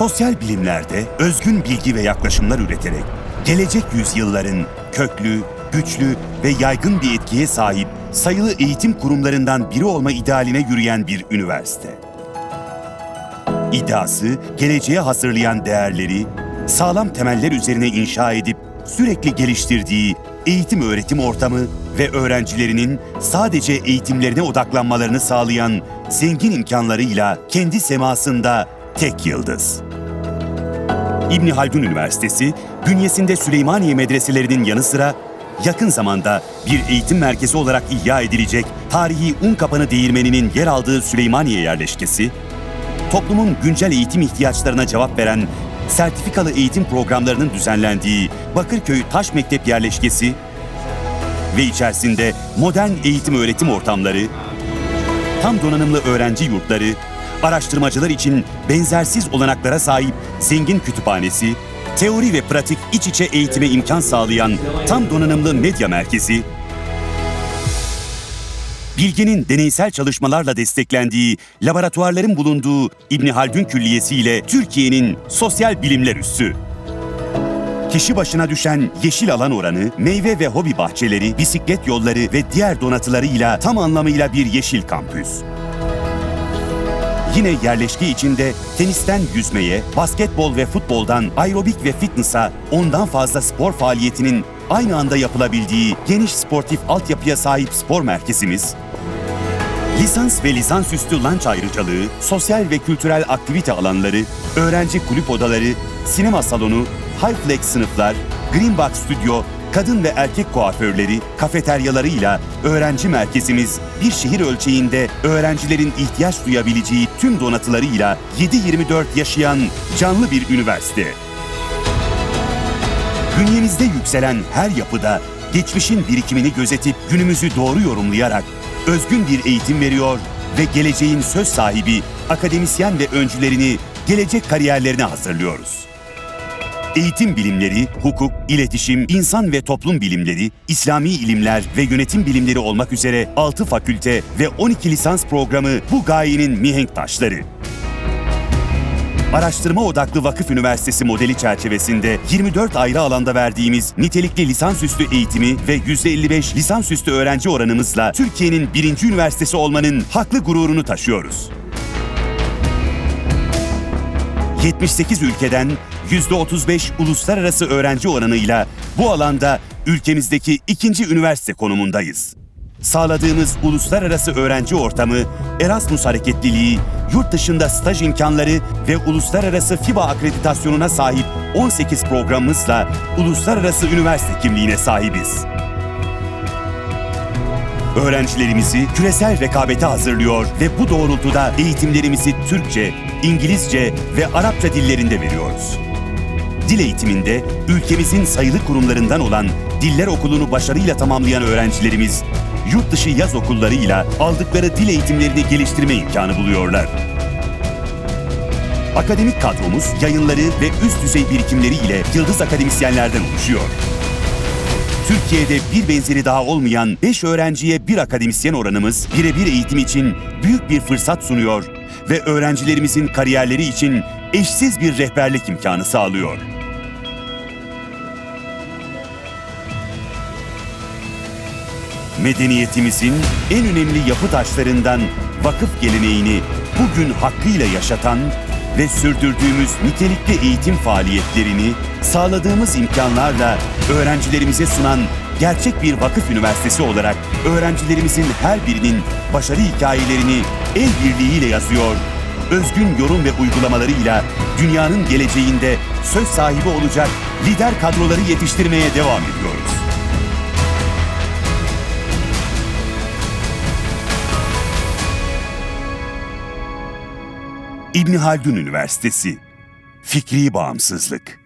Sosyal bilimlerde özgün bilgi ve yaklaşımlar üreterek gelecek yüzyılların köklü, güçlü ve yaygın bir etkiye sahip sayılı eğitim kurumlarından biri olma idealine yürüyen bir üniversite. İddiası, geleceğe hazırlayan değerleri sağlam temeller üzerine inşa edip sürekli geliştirdiği eğitim öğretim ortamı ve öğrencilerinin sadece eğitimlerine odaklanmalarını sağlayan zengin imkanlarıyla kendi semasında tek yıldız. İbni Haldun Üniversitesi, bünyesinde Süleymaniye medreselerinin yanı sıra yakın zamanda bir eğitim merkezi olarak ihya edilecek tarihi Unkapanı Değirmeni'nin yer aldığı Süleymaniye yerleşkesi, toplumun güncel eğitim ihtiyaçlarına cevap veren sertifikalı eğitim programlarının düzenlendiği Bakırköy Taş Mektep yerleşkesi ve içerisinde modern eğitim öğretim ortamları, tam donanımlı öğrenci yurtları, araştırmacılar için benzersiz olanaklara sahip zengin kütüphanesi, teori ve pratik iç içe eğitime imkan sağlayan tam donanımlı medya merkezi, bilginin deneysel çalışmalarla desteklendiği laboratuvarların bulunduğu İbni Haldun Külliyesi ile Türkiye'nin sosyal bilimler üssü. Kişi başına düşen yeşil alan oranı, meyve ve hobi bahçeleri, bisiklet yolları ve diğer donatılarıyla tam anlamıyla bir yeşil kampüs. Yine yerleşke içinde tenisten yüzmeye, basketbol ve futboldan aerobik ve fitness'a ondan fazla spor faaliyetinin aynı anda yapılabildiği geniş sportif altyapıya sahip spor merkezimiz, lisans ve lisansüstü lunch ayrıcalığı, sosyal ve kültürel aktivite alanları, öğrenci kulüp odaları, sinema salonu, high flex sınıflar, green box stüdyo, kadın ve erkek kuaförleri, kafeteryalarıyla öğrenci merkezimiz bir şehir ölçeğinde öğrencilerin ihtiyaç duyabileceği tüm donatılarıyla 7-24 yaşayan canlı bir üniversite. Bünyemizde yükselen her yapıda geçmişin birikimini gözetip günümüzü doğru yorumlayarak özgün bir eğitim veriyor ve geleceğin söz sahibi akademisyen ve öncülerini gelecek kariyerlerine hazırlıyoruz. Eğitim bilimleri, hukuk, iletişim, insan ve toplum bilimleri, İslami ilimler ve yönetim bilimleri olmak üzere 6 fakülte ve 12 lisans programı bu gayenin mihenk taşları. Araştırma odaklı vakıf üniversitesi modeli çerçevesinde 24 ayrı alanda verdiğimiz nitelikli lisansüstü eğitimi ve %55 lisansüstü öğrenci oranımızla Türkiye'nin birinci üniversitesi olmanın haklı gururunu taşıyoruz. 78 ülkeden %35 uluslararası öğrenci oranıyla bu alanda ülkemizdeki ikinci üniversite konumundayız. Sağladığımız uluslararası öğrenci ortamı, Erasmus hareketliliği, yurt dışında staj imkanları ve uluslararası FIBA akreditasyonuna sahip 18 programımızla uluslararası üniversite kimliğine sahibiz. Öğrencilerimizi küresel rekabete hazırlıyor ve bu doğrultuda eğitimlerimizi Türkçe, İngilizce ve Arapça dillerinde veriyoruz. Dil eğitiminde ülkemizin sayılı kurumlarından olan Diller Okulu'nu başarıyla tamamlayan öğrencilerimiz, yurt dışı yaz okullarıyla aldıkları dil eğitimlerini geliştirme imkanı buluyorlar. Akademik kadromuz yayınları ve üst düzey birikimleriyle yıldız akademisyenlerden oluşuyor. Türkiye'de bir benzeri daha olmayan 5 öğrenciye bir akademisyen oranımız birebir eğitim için büyük bir fırsat sunuyor ve öğrencilerimizin kariyerleri için eşsiz bir rehberlik imkanı sağlıyor. Medeniyetimizin en önemli yapı taşlarından vakıf geleneğini bugün hakkıyla yaşatan ve sürdürdüğümüz nitelikli eğitim faaliyetlerini sağladığımız imkanlarla öğrencilerimize sunan gerçek bir vakıf üniversitesi olarak öğrencilerimizin her birinin başarı hikayelerini el birliğiyle yazıyor, özgün yorum ve uygulamalarıyla dünyanın geleceğinde söz sahibi olacak lider kadroları yetiştirmeye devam ediyoruz. İbni Haldun Üniversitesi. Fikri Bağımsızlık